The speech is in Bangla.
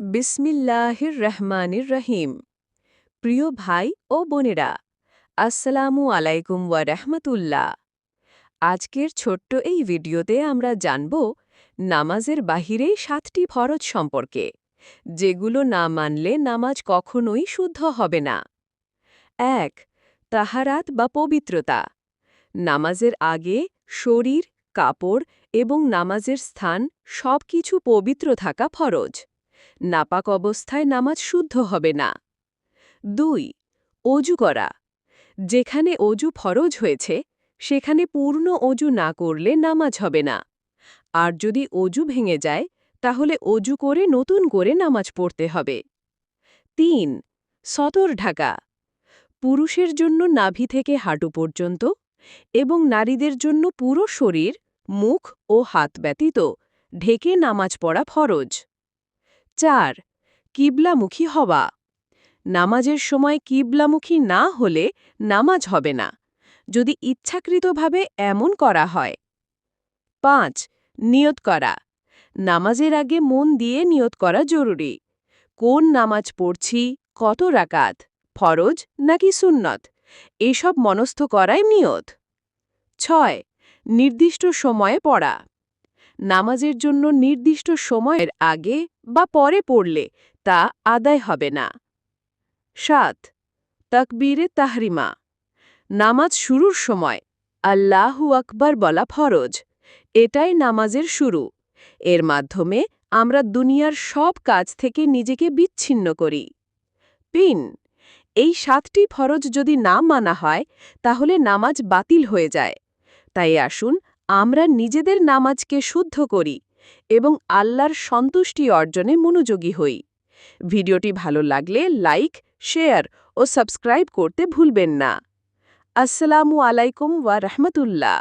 বিসমিল্লাহির রহমানির রহিম প্রিয় ভাই ও বোনেরা, আসসালামু আলাইকুম ওয়া রহমতুল্লাহ। আজকের ছোট্ট এই ভিডিওতে আমরা জানব নামাজের বাহিরে সাতটি ফরজ সম্পর্কে, যেগুলো না মানলে নামাজ কখনোই শুদ্ধ হবে না। এক, তাহারাত বা পবিত্রতা। নামাজের আগে শরীর, কাপড় এবং নামাজের স্থান সব কিছু পবিত্র থাকা ফরজ। নাপাক অবস্থায় নামাজ শুদ্ধ হবে না। দুই, অজু করা। যেখানে অজু ফরজ হয়েছে, সেখানে পূর্ণ অজু না করলে নামাজ হবে না। আর যদি অজু ভেঙে যায়, তাহলে অজু করে নতুন করে নামাজ পড়তে হবে। তিন, সতর ঢাকা। পুরুষের জন্য নাভি থেকে হাঁটু পর্যন্ত এবং নারীদের জন্য পুরো শরীর, মুখ ও হাত ব্যতীত ঢেকে নামাজ পড়া ফরজ। চার, কিবলামুখী হওয়া। নামাজের সময় কিবলামুখী না হলে নামাজ হবে না, যদি ইচ্ছাকৃতভাবে এমন করা হয়। পাঁচ, নিয়ত করা। নামাজের আগে মন দিয়ে নিয়ত করা জরুরি। কোন নামাজ পড়ছি, কত রাকাত, ফরজ নাকি সুন্নত, এসব মনস্থ করাই নিয়ত। ছয়, নির্দিষ্ট সময়ে পড়া। নামাজের জন্য নির্দিষ্ট সময়ের আগে বা পরে পড়লে তা আদায় হবে না। সাত, তকবীরে তাহরিমা। নামাজ শুরুর সময় আল্লাহু আকবার বলা ফরজ। এটাই নামাজের শুরু। এর মাধ্যমে আমরা দুনিয়ার সব কাজ থেকে নিজেকে বিচ্ছিন্ন করি। পিন এই সাতটি ফরজ যদি না মানা হয়, তাহলে নামাজ বাতিল হয়ে যায়। তাই আসুন আমরা নিজেদের নামাজকে শুদ্ধ করি এবং আল্লাহর সন্তুষ্টি অর্জনে মনোযোগী হই। ভিডিওটি ভালো লাগলে লাইক, শেয়ার ও সাবস্ক্রাইব করতে ভুলবেন না। আসসালামু আলাইকুম ওয়া রহমতুল্লাহ।